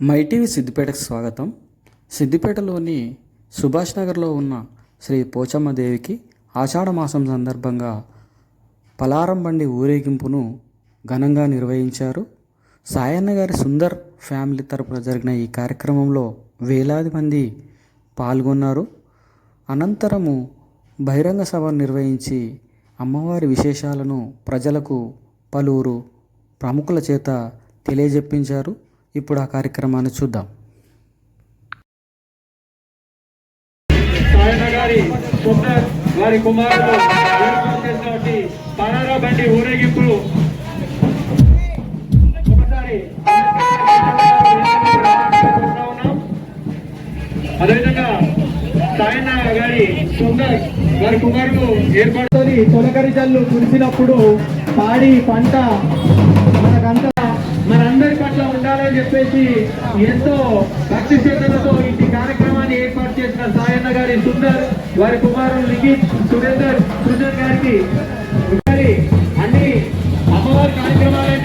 MyTV సిద్దిపేటకు స్వాగతం. సిద్దిపేటలోని సుభాష్ నగర్లో ఉన్న శ్రీ పోచమ్మదేవికి ఆషాఢమాసం మాసం సందర్భంగా పలారం బండి ఊరేగింపును ఘనంగా నిర్వహించారు. సాయన్న గారి సుందర్ ఫ్యామిలీ తరపున జరిగిన ఈ కార్యక్రమంలో వేలాది మంది పాల్గొన్నారు. అనంతరము బహిరంగ సభ నిర్వహించి అమ్మవారి విశేషాలను ప్రజలకు పలువురు ప్రముఖుల చేత తెలియజెప్పించారు. ఇప్పుడు ఆ కార్యక్రమాన్ని చూద్దాం. వారి కుమారుడు ఏర్పాటు చేసినటువంటి పరారా బండి ఊరేగింపు. ఒకసారి అదేవిధంగా సాయన్న గారి సుందర్ వారి కుమారుడు ఏర్పడుతుంది. తొలకరి జల్లు కురిసినప్పుడు పాడి పంట మనకంతా మనందరి పట్ల ఉండాలని చెప్పేసి ఎంతో భక్తి శ్రద్ధలతో ఈ కార్యక్రమాన్ని ఏర్పాటు చేసిన సాయన్న గారి సుందర్ వారి కుమారుడు లిఖిత్ సురేందర్ సుందర్ గారికి గారి అన్ని అమ్మవారి కార్యక్రమాలు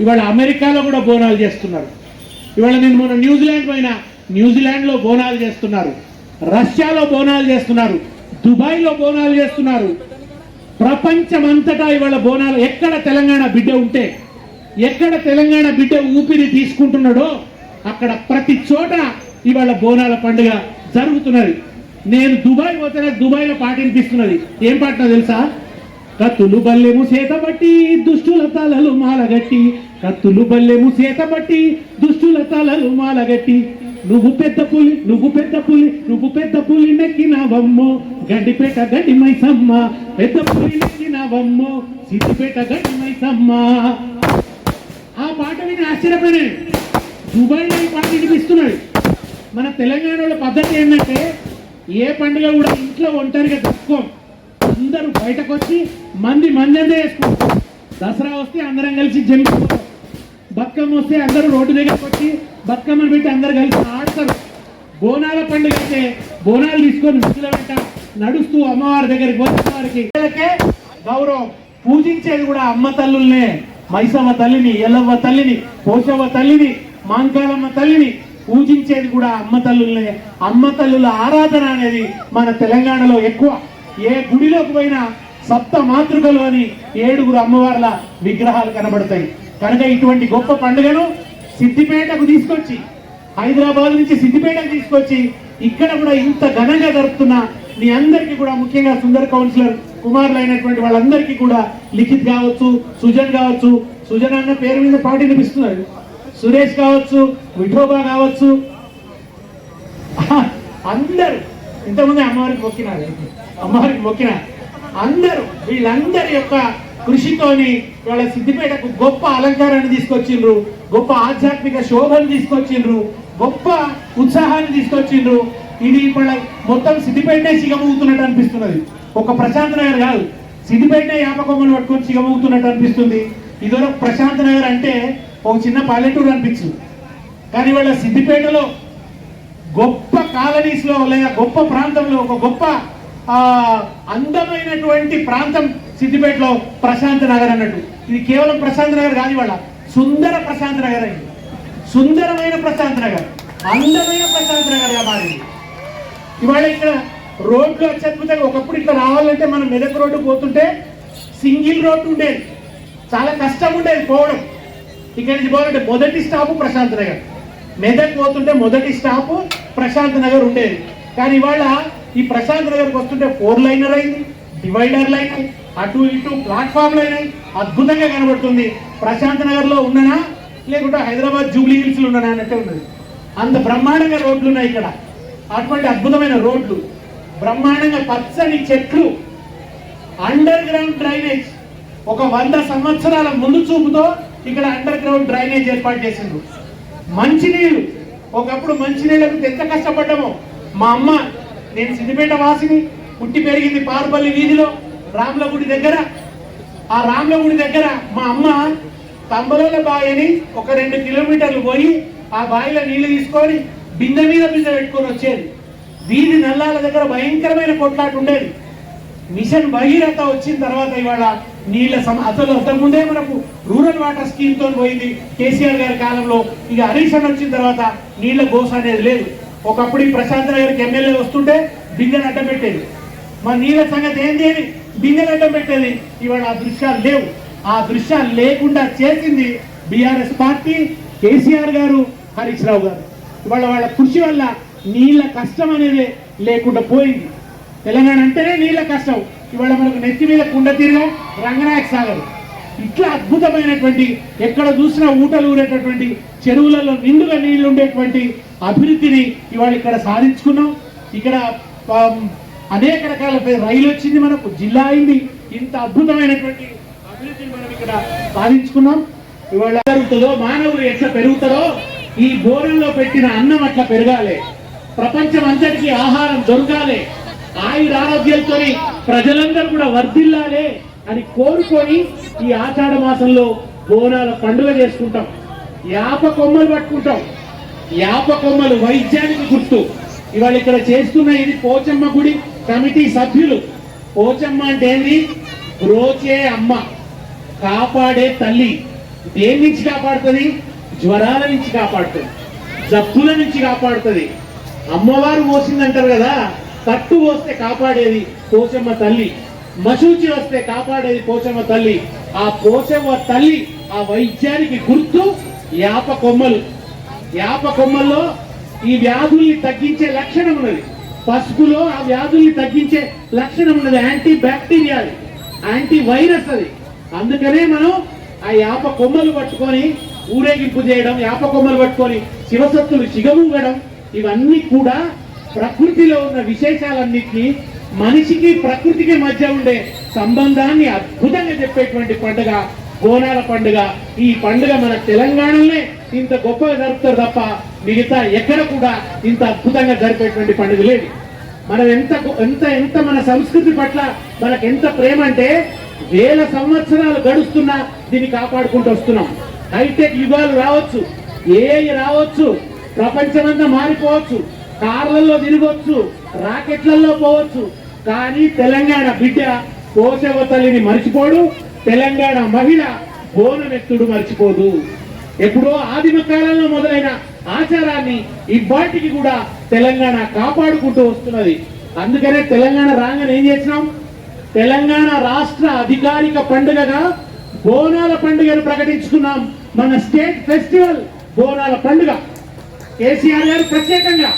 ఇవాళ అమెరికాలో కూడా బోనాలు చేస్తున్నారు. ఇవాళ నేను మొన్న న్యూజిలాండ్ పోయినా న్యూజిలాండ్లో బోనాలు చేస్తున్నారు. రష్యాలో బోనాలు చేస్తున్నారు. దుబాయ్లో బోనాలు చేస్తున్నారు. ప్రపంచమంతటా ఇవాళ బోనాలు ఎక్కడ తెలంగాణ బిడ్డ ఉంటే ఎక్కడ తెలంగాణ బిడ్డ ఊపిరి తీసుకుంటున్నాడో అక్కడ ప్రతి చోట ఇవాళ బోనాల పండుగ జరుగుతున్నది. నేను దుబాయ్ పోతే దుబాయ్లో పాట వినిపిస్తున్నది. ఏం పాటనో తెలుసా? కత్తులు బల్లెము సేతబట్టి దుష్టుల తలలు మాలగట్టి. కత్తులు బల్లెము సేతబట్టి దుష్టుల తలలు మాలగట్టి. నువ్వు పెద్ద పులి నువ్వు పెద్ద పులి నువ్వు పెద్ద పులి నెక్కినావమ్మో. గడ్డిపేట గడ్డి మైసమ్మ పెద్ద పులి నెక్కినావమ్మో. సిద్దిపేట గడ్డి మైసమ్మ. ఆ పాట విని ఆశ్చర్యపోయినాడు దుబాయ్లో ఈ పాట వినిపిస్తున్నాడు మన తెలంగాణలో పద్ధతి ఏంటంటే ఏ పండుగ కూడా ఇంట్లో ఒంటరిగా తక్కువ అందరూ బయటకు వచ్చి మంది మంది అందే వేసుకుంటారు దసరా వస్తే అందరం కలిసి జంపుకుంటాం బతుకమ్మ వస్తే అందరూ రోడ్డు దగ్గరకు వచ్చి బతుకమ్మను పెట్టి అందరు కలిసి ఆడతారు. బోనాల పండుగ అయితే బోనాలు తీసుకొని ముసలి వెంట నడుస్తూ అమ్మవారి దగ్గరికి వచ్చేవారికి గౌరవం. పూజించేది కూడా అమ్మ తల్లుల్నే మైసమ్మ తల్లిని ఎల్లవ్వ తల్లిని పోషవ్వ తల్లిని మాంకాలమ్మ తల్లిని పూజించేది కూడా అమ్మ తల్లుల్నే. అమ్మ తల్లుల ఆరాధన అనేది మన తెలంగాణలో ఎక్కువ. ఏ గుడిలోకి పోయినా సప్త మాతృకలు అని ఏడుగురు అమ్మవార్ల విగ్రహాలు కనబడతాయి. కనుక ఇటువంటి గొప్ప పండుగను సిద్దిపేటకు తీసుకొచ్చి హైదరాబాద్ నుంచి సిద్దిపేటకు తీసుకొచ్చి ఇక్కడ కూడా ఇంత ఘనంగా జరుపుతున్న మీ అందరికీ కూడా ముఖ్యంగా సుందర్ కౌన్సిలర్ కుమారులు అయినటువంటి వాళ్ళందరికీ కూడా లిఖిత్ కావచ్చు సుజన్ కావచ్చు సుజన్ అన్న పేరు మీద పాట వినిపిస్తున్నారు. సురేష్ కావచ్చు విఠోబా కావచ్చు. అందరు ఇంతమంది అమ్మవారికి మొక్కినారు. అమ్మవారికి మొక్కినారు. అందరూ వీళ్ళందరి యొక్క కృషితోని వాళ్ళ సిద్దిపేటకు గొప్ప అలంకారాన్ని తీసుకొచ్చిండ్రు గొప్ప ఆధ్యాత్మిక శోభను తీసుకొచ్చిండ్రు గొప్ప ఉత్సాహాన్ని తీసుకొచ్చిండ్రు. ఇది వాళ్ళ మొత్తం సిద్దిపేటనే సిగమవుతున్నట్టు అనిపిస్తున్నది. ఒక ప్రశాంత్ నగర్ కాదు సిద్దిపేటనే యాపకొమ్మలు పట్టుకొని సిగమవుతున్నట్టు అనిపిస్తుంది. ఇదివరకు ప్రశాంత్ నగర్ అంటే ఒక చిన్న పల్లెటూరు అనిపించింది. కానీ వాళ్ళ సిద్దిపేటలో గొప్ప కాలనీస్లో లేదా గొప్ప ప్రాంతంలో ఒక గొప్ప అందమైనటువంటి ప్రాంతం సిద్దిపేటలో ప్రశాంత్ నగర్ అన్నట్టు. ఇది కేవలం ప్రశాంత్ నగర్ కాదు ఇవాళ. సుందర ప్రశాంత్ నగర్ అయింది. సుందరమైన ప్రశాంత్ నగర్. అందమైన ప్రశాంత్ నగర్గా మారింది ఇవాళ ఇక్కడ రోడ్లు అత్యద్భుతంగా ఒకప్పుడు ఇక్కడ రావాలంటే మనం మెదక్ రోడ్డు పోతుంటే సింగిల్ రోడ్డు ఉండేది చాలా కష్టం ఉండేది పోవడం. ఇక్కడి నుంచి పోవాలంటే మొదటి స్టాపు ప్రశాంత్ నగర్. మెదక్ పోతుంటే మొదటి స్టాపు ప్రశాంత్ నగర్ ఉండేది. కానీ ఇవాళ ఈ ప్రశాంత్ నగర్కి వస్తుంటే ఫోర్ లైనర్ అయింది డివైడర్ లైన్ అటు ఇటు ప్లాట్ఫామ్లు అయినాయి అద్భుతంగా కనబడుతుంది. ప్రశాంత్ నగర్లో ఉన్ననా? లేకుంటే హైదరాబాద్ జూబ్లీ హిల్స్లో ఉన్ననా అన్నట్టే ఉన్నది. అంత బ్రహ్మాండంగా రోడ్లు ఉన్నాయి ఇక్కడ. అటువంటి అద్భుతమైన రోడ్లు. బ్రహ్మాండంగా పచ్చని చెట్లు. Underground drainage. ఒక వంద సంవత్సరాల ముందు చూపుతో ఇక్కడ అండర్ గ్రౌండ్ డ్రైనేజ్ ఏర్పాటు చేసిండ్రు. మంచినీళ్ళు. ఒకప్పుడు మంచినీళ్ళకు ఎంత కష్టపడ్డామో. మా అమ్మ నేను సిద్దిపేట వాసిని పుట్టి పెరిగింది పారుపల్లి వీధిలో రాముల గుడి దగ్గర. ఆ రాముల గుడి దగ్గర మా అమ్మ తంబలోల బాయని అని ఒక రెండు కిలోమీటర్లు పోయి ఆ బావిలో నీళ్ళు తీసుకొని బిందె మీద బిందె పెట్టుకొని వచ్చేది. వీధి నల్లాల దగ్గర భయంకరమైన కొట్లాట ఉండేది. మిషన్ భగీరథ వచ్చిన తర్వాత ఇవాళ నీళ్ళ సమ అసలు అంతకుముందే మనకు రూరల్ వాటర్ స్కీమ్తో పోయింది కేసీఆర్ గారి కాలంలో. ఇక హరీష్ వచ్చిన తర్వాత నీళ్ళ గోస అనేది లేదు. ఒకప్పుడు ఈ ప్రశాంత్ నగర్కి ఎమ్మెల్యే వస్తుంటే బిందెలు అడ్డం పెట్టేది. మా నీళ్ళ సంగతి ఏంది అని బిందెలు అడ్డం పెట్టేది. ఇవాళ ఆ దృశ్యాలు లేవు. ఆ దృశ్యాలు లేకుండా చేసింది బీఆర్ఎస్ పార్టీ కేసీఆర్ గారు హరీష్ రావు గారు. ఇవాళ వాళ్ళ కృషి వల్ల నీళ్ళ కష్టం అనేది లేకుండా పోయింది. తెలంగాణ అంటేనే నీళ్ళ కష్టం. ఇవాళ మనకు నెత్తి మీద కుండ తీరుగా రంగనాయక సాగర్. ఇట్లా అద్భుతమైనటువంటి ఎక్కడ చూసినా ఊటలు ఊరేటటువంటి చెరువులలో నిండుగా నీళ్ళు ఉండేటువంటి అభివృద్ధిని ఇవాళ ఇక్కడ సాధించుకున్నాం. ఇక్కడ అనేక రకాల రైలు వచ్చింది మనకు జిల్లా అయింది. ఇంత అద్భుతమైనటువంటి అభివృద్ధిని మనం ఇక్కడ సాధించుకున్నాం. ఇవాళ జరుగుతుందో మానవులు ఎట్లా పెరుగుతారో ఈ బోరంలో పెట్టిన అన్నం అట్లా పెరగాలి. ప్రపంచం అంతటికీ ఆహారం దొరకాలి. ఆయురారోగ్యంతో ప్రజలందరూ కూడా వర్ధిల్లాలి అని కోరుకొని ఈ ఆషాఢ మాసంలో బోనాల పండుగ చేసుకుంటాం. యాప కొమ్మలు పట్టుకుంటాం. యాపకొమ్మలు వైద్యానికి గుర్తు. ఇవాళ ఇక్కడ చేస్తున్న ఇది పోచమ్మ గుడి కమిటీ సభ్యులు. పోచమ్మ అంటే ఏంది? బ్రోచే అమ్మ. కాపాడే తల్లి. దేని నుంచి కాపాడుతుంది? జ్వరాల నుంచి కాపాడుతుంది. జబ్బుల నుంచి కాపాడుతుంది. అమ్మవారు పోసిందంటారు కదా? తట్టు పోస్తే కాపాడేది పోచమ్మ తల్లి. మసూచి వస్తే కాపాడేది పోచమ్మ తల్లి. ఆ పోచమ్మ తల్లి ఆ వైద్యానికి గుర్తు యాప కొమ్మలు. యాప కొమ్మల్లో ఈ వ్యాధుల్ని తగ్గించే లక్షణం ఉన్నది. పసుపులో ఆ వ్యాధుల్ని తగ్గించే లక్షణం ఉన్నది. యాంటీ బ్యాక్టీరియా యాంటీ వైరస్ అది. అందుకనే మనం ఆ యాప కొమ్మలు పట్టుకొని ఊరేగింపు చేయడం యాప కొమ్మలు పట్టుకొని శివసత్తులు చిగమూగడం ఇవన్నీ కూడా ప్రకృతిలో ఉన్న విశేషాలన్నిటినీ మనిషికి ప్రకృతికి మధ్య ఉండే సంబంధాన్ని అద్భుతంగా చెప్పేటువంటి పండుగ బోనాల పండుగ. ఈ పండుగ మన తెలంగాణలోనే ఇంత గొప్పగా జరుపుతారు తప్ప మిగతా ఎక్కడ కూడా ఇంత అద్భుతంగా జరిపేటువంటి పండుగ లేదు. మనం ఎంత ఎంత ఎంత మన సంస్కృతి పట్ల మనకు ఎంత ప్రేమ అంటే వేల సంవత్సరాలు గడుస్తున్నా దీన్ని కాపాడుకుంటూ వస్తున్నాం. హైటెక్ యుగాలు రావచ్చు ఏఐ రావచ్చు ప్రపంచమంతా మారిపోవచ్చు కార్లలో తిరగవచ్చు రాకెట్లలో పోవచ్చు. కానీ తెలంగాణ బిడ్డ కోసవ తల్లిని మర్చిపోడు తెలంగాణ మహిళ బోనమెత్తుడు మర్చిపోదు. ఎప్పుడో ఆదిమ కాలంలో మొదలైన ఆచారాన్ని ఇవాటికి కూడా తెలంగాణ కాపాడుకుంటూ వస్తున్నది. అందుకనే తెలంగాణ రాగానే ఏం చేసినాం? తెలంగాణ రాష్ట్ర అధికారిక పండుగగా బోనాల పండుగను ప్రకటించుకున్నాం. మన స్టేట్ ఫెస్టివల్ బోనాల పండుగ. కేసీఆర్ గారు ప్రత్యేకంగా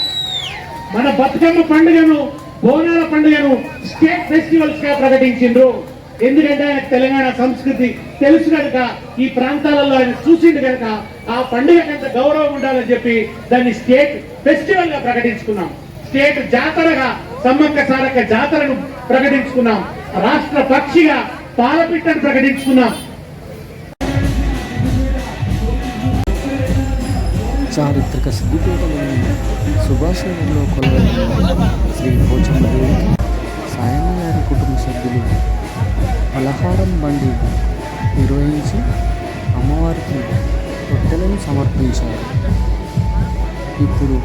మన బతుకమ్మ పండుగను బోనాల పండుగను స్టేట్ ఫెస్టివల్స్గా ప్రకటించిండ్రు. ఎందుకంటే ఆయన తెలంగాణ సంస్కృతి తెలుసు కనుక ఈ ప్రాంతాలలో ఆయన చూసిండు కనుక ఆ పండుగ కంత గౌరవం ఉండాలని చెప్పి దాన్ని స్టేట్ ఫెస్టివల్గా ప్రకటించుకున్నాం. స్టేట్ జాతరగా సమ్మక్క సారక్క జాతరను ప్రకటించుకున్నాం. రాష్ట్ర పక్షిగా పాలపిట్టను ప్రకటించుకున్నాం. చారిత్రక సిద్ధిపేటలోని సుభాష్ నగర్లో శ్రీ పోచమ్మదేవికి సాయన్న గారి కుటుంబ సభ్యులు పలహారం బండి నిర్వహించి అమ్మవారికి రొట్టెలను సమర్పించారు. ఇప్పుడు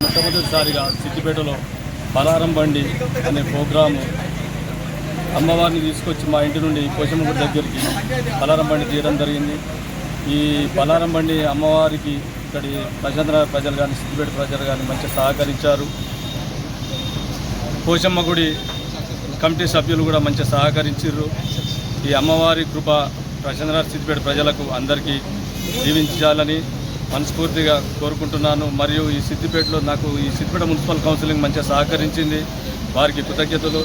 మొట్టమొదటిసారిగా సిద్దిపేటలో పలారం బండి అనే ప్రోగ్రాము అమ్మవారిని తీసుకొచ్చి మా ఇంటి నుండి పోషమ్మగుడి దగ్గరికి పలారం బండి తీయడం జరిగింది. ఈ పలారం బండి అమ్మవారికి ఇక్కడి ప్రజల ప్రజలు కానీ సిద్దిపేట ప్రజలు కానీ మంచిగా సహకరించారు. పోషమ్మ గుడి కమిటీ సభ్యులు కూడా మంచిగా సహకరించారు ఈ అమ్మవారి కృప ప్రశాంతనగర్ సిద్దిపేట ప్రజలకు అందరికీ జీవించాలని మనస్ఫూర్తిగా కోరుకుంటున్నాను. మరియు ఈ సిద్దిపేటలో నాకు ఈ సిద్దిపేట మున్సిపల్ కౌన్సిలింగ్ మంచిగా సహకరించింది. వారికి కృతజ్ఞతలు.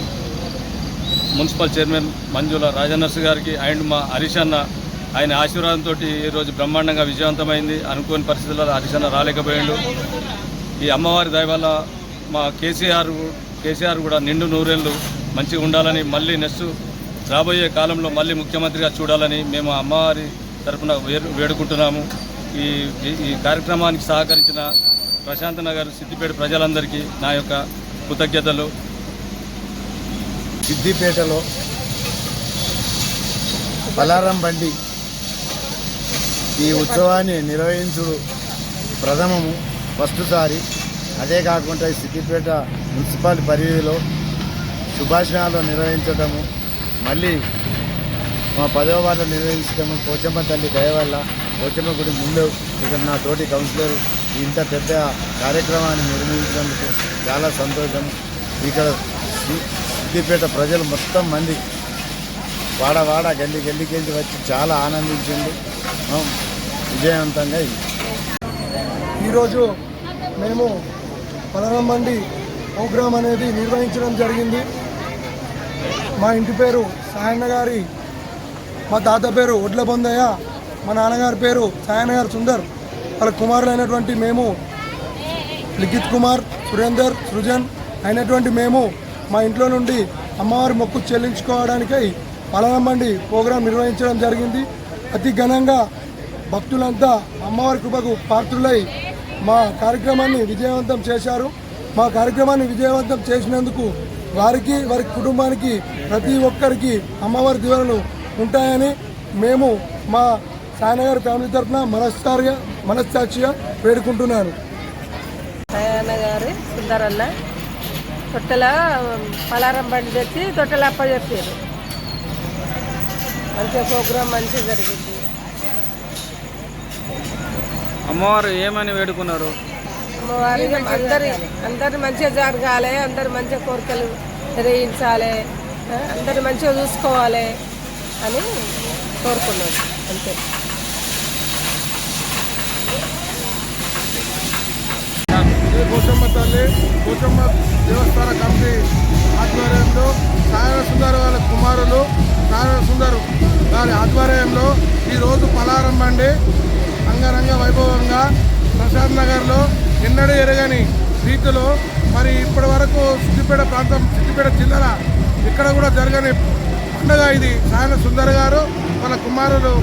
మున్సిపల్ చైర్మన్ మంజుల రాజనర్స్ గారికి అండ్ మా హరీష్ అన్న ఆయన ఆశీర్వాదంతో ఈరోజు బ్రహ్మాండంగా విజయవంతమైంది. అనుకోని పరిస్థితుల్లో హరీష్ అన్న రాలేకపోయాడు. ఈ అమ్మవారి దయ వల్ల మా కేసీఆర్ కేసీఆర్ కూడా నిండు నూరేళ్ళు మంచిగా ఉండాలని మళ్ళీ నెక్స్ట్ రాబోయే కాలంలో మళ్ళీ ముఖ్యమంత్రిగా చూడాలని మేము అమ్మవారి తరఫున వేడుకుంటున్నాము. ఈ ఈ- కార్యక్రమానికి సహకరించిన ప్రశాంత్ నగర్ సిద్దిపేట ప్రజలందరికీ నా యొక్క కృతజ్ఞతలు. సిద్దిపేటలో పలారం బండి ఈ ఉత్సవాన్ని నిర్వహించుడు ప్రథమము ఫస్ట్సారి అదే కాకుండా ఈ సిద్దిపేట మున్సిపల్ పరిధిలో శుభాషణాలు నిర్వహించడము మళ్ళీ మా పదవ వార్డులో నిర్వహించడము పోచమ్మ తల్లి దయ వల్ల పోచమ్మ గుడి ముందు ఇక్కడ నా తోటి కౌన్సిలర్ ఇంత పెద్ద కార్యక్రమాన్ని నిర్వహించినందుకు చాలా సంతోషం. ఇక్కడ సిద్దిపేట ప్రజలు మొత్తం మంది వాడ వాడ గల్లి గల్లికెళ్ళి వచ్చి చాలా ఆనందించింది విజయవంతంగా ఇది. ఈరోజు మేము పలరంబండి ప్రోగ్రాం అనేది నిర్వహించడం జరిగింది. మా ఇంటి పేరు సాయన్న గారి మా తాత పేరు ఒడ్ల బొందయ్య మా నాన్నగారి పేరు సాయనగారు సుందర్ వాళ్ళ కుమారులైనటువంటి మేము లిఖిత్ కుమార్ సురేందర్ సృజన్ అయినటువంటి మేము మా ఇంట్లో నుండి అమ్మవారి మొక్కు చెల్లించుకోవడానికై పలనమ్మండి ప్రోగ్రాం నిర్వహించడం జరిగింది. అతి ఘనంగా భక్తులంతా అమ్మవారి కృపకు పాత్రులై మా కార్యక్రమాన్ని విజయవంతం చేశారు. మా కార్యక్రమాన్ని విజయవంతం చేసినందుకు వారికి వారి కుటుంబానికి ప్రతి ఒక్కరికి అమ్మవారి దీవెనలు ఉంటాయని మేము మా సాయనగారి ఫ్యామిలీ తరఫున మనస్సారిగా మనస్సాక్షిగా వేడుకుంటున్నాను. సయాన గారి సుందరన్న తొట్టెల పలారం బండి తెచ్చి తొట్టెల అప్ప చెప్పారు. మంచిగా ప్రోగ్రాం మంచిగా జరిగింది. అమ్మవారు ఏమని వేడుకున్నారు? అమ్మవారికి అందరి అందరు మంచిగా జరగాలి అందరు మంచిగా కోరికలు నిర్వహించాలి ఆ, అందరు మంచిగా చూసుకోవాలి. అని కోరుకున్నాను అంతే. శ్రీ పోచమ్మ తల్లి పోచమ్మ దేవస్థాన కమిటీ ఆధ్వర్యంలో నారాయణ సుందర్ వాళ్ళ కుమారులు నారాయణ సుందర్ వారి ఆధ్వర్యంలో ఈరోజు పలారం బండి అంగరంగ వైభవంగా ప్రశాంత్ నగర్లో ఎన్నడూ ఎరగని రీతిలో మరి ఇప్పటి వరకు సిద్దిపేట ప్రాంతం సిద్దిపేట జిల్లాల ఇక్కడ కూడా జరగని పండుగ ఇది సాయన సుందర్ గారు వాళ్ళ కుమారులు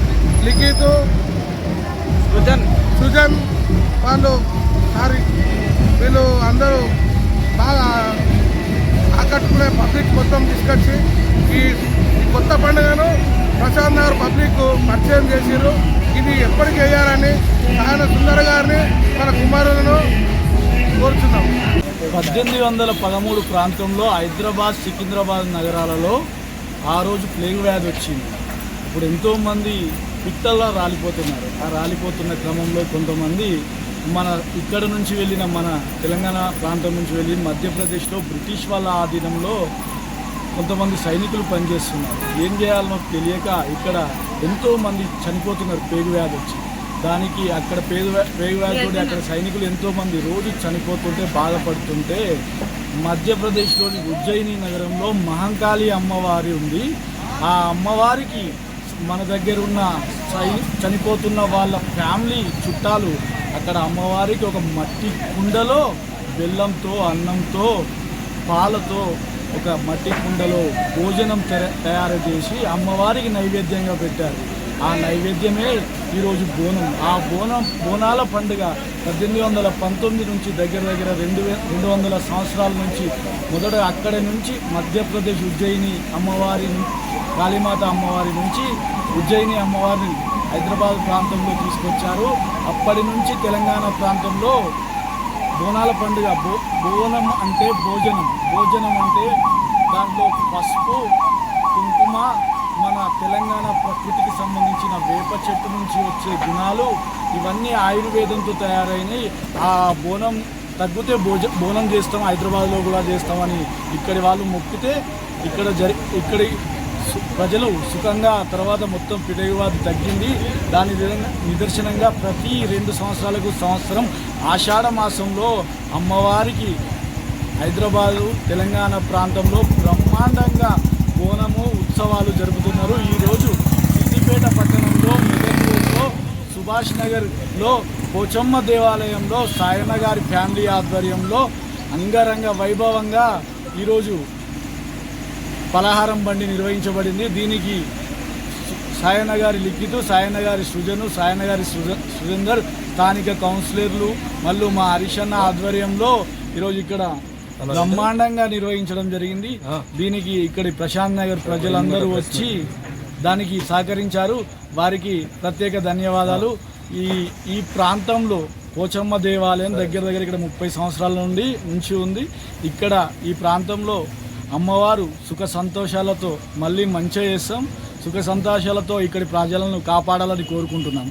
లిఖిత్ సృజన్. సృజన్ వాళ్ళు సారీ వీళ్ళు అందరూ బాగా ఆకట్టుకునే పబ్లిక్ మొత్తం తీసుకొచ్చి ఈ ఈ కొత్త పండుగను ప్రశాంత్ నగర్ పబ్లిక్ పరిచయం చేసిర్రు. ఇది ఎప్పటికి వేయాలని ఆయన సుందర గారిని మన కుమారులను కోరుచున్నాం. పద్దెనిమిది వందల పదమూడు ప్రాంతంలో హైదరాబాద్ సికింద్రాబాద్ నగరాలలో ఆ రోజు ప్లేగ్ వ్యాధి వచ్చింది. ఇప్పుడు ఎంతోమంది పిట్టల్లా రాలిపోతున్నారు. ఆ రాలిపోతున్న క్రమంలో కొంతమంది మన ఇక్కడ నుంచి వెళ్ళిన మన తెలంగాణ ప్రాంతం నుంచి వెళ్ళి మధ్యప్రదేశ్లో బ్రిటిష్ వాళ్ళ ఆధీనంలో కొంతమంది సైనికులు పనిచేస్తున్నారు. ఏం చేయాలనో తెలియక ఇక్కడ ఎంతోమంది చనిపోతున్నారు. పేగు వ్యాధి వచ్చి దానికి అక్కడ పేగు వ్యాధితోటి అక్కడ సైనికులు ఎంతోమంది రోజు చనిపోతుంటే బాధపడుతుంటే మధ్యప్రదేశ్లోని ఉజ్జయిని నగరంలో మహంకాళి అమ్మవారి ఉంది. ఆ అమ్మవారికి మన దగ్గర ఉన్న చనిపోతున్న వాళ్ళ ఫ్యామిలీ చుట్టాలు అక్కడ అమ్మవారికి ఒక మట్టి కుండలో బెల్లంతో అన్నంతో పాలతో ఒక మట్టి కుండలో భోజనం తయ- తయారు చేసి అమ్మవారికి నైవేద్యంగా పెట్టారు. ఆ నైవేద్యమే ఈరోజు బోనం. ఆ బోనం బోనాల పండుగ పద్దెనిమిది వందల పంతొమ్మిది నుంచి దగ్గర దగ్గర రెండు వే రెండు వందల సంవత్సరాల నుంచి మొదట అక్కడి నుంచి మధ్యప్రదేశ్ ఉజ్జయిని అమ్మవారి కాళీమాత అమ్మవారి నుంచి ఉజ్జయిని అమ్మవారిని హైదరాబాద్ ప్రాంతంలో తీసుకొచ్చారు. అప్పటి నుంచి తెలంగాణ ప్రాంతంలో బోనాల పండుగ బో బోనం అంటే భోజనం. భోజనం అంటే దాంట్లో పసుపు కుంకుమ మన తెలంగాణ ప్రకృతికి సంబంధించిన వేప చెట్టు నుంచి వచ్చే గుణాలు ఇవన్నీ ఆయుర్వేదంతో తయారైనవి ఆ బోనం తగ్గితే భోజ బోనం చేస్తాం హైదరాబాద్లో కూడా చేస్తామని ఇక్కడి వాళ్ళు మొక్కితే ఇక్కడ జరి ఇక్కడి సు- ప్రజలు సుఖంగా తర్వాత మొత్తం పిడయవాది తగ్గింది. దాని నిద- నిదర్శనంగా ప్రతి రెండు సంవత్సరాలకు సంవత్సరం ఆషాఢ మాసంలో అమ్మవారికి హైదరాబాదు తెలంగాణ ప్రాంతంలో బ్రహ్మాండంగా బోనము ఉత్సవాలు జరుపుతున్నారు. ఈరోజు సిద్దిపేట పట్టణంలో మెదక్లో సుభాష్ నగర్లో పోచమ్మ దేవాలయంలో సాయన్న గారి ఫ్యామిలీ ఆధ్వర్యంలో అంగరంగ వైభవంగా ఈరోజు పలహారం బండి నిర్వహించబడింది. దీనికి సాయన్న గారి లిఖితు సాయన్న గారి సృజను సాయన్న గారి సృజ సురేందర్ స్థానిక కౌన్సిలర్లు మళ్ళీ మా హరిషన్న ఆధ్వర్యంలో ఈరోజు ఇక్కడ బ్రహ్మాండంగా నిర్వహించడం జరిగింది. దీనికి ఇక్కడి ప్రశాంత్ నగర్ ప్రజలందరూ వచ్చి దానికి సహకరించారు. వారికి ప్రత్యేక ధన్యవాదాలు. ఈ ఈ ప్రాంతంలో పోచమ్మ దేవాలయం దగ్గర దగ్గర ఇక్కడ ముప్పై సంవత్సరాల నుండి ఉంచి ఉంది. ఇక్కడ ఈ ప్రాంతంలో అమ్మవారు సుఖ సంతోషాలతో మళ్ళీ మంచిగా చేస్తాం సుఖ సంతోషాలతో ఇక్కడి ప్రజలను కాపాడాలని కోరుకుంటున్నాం.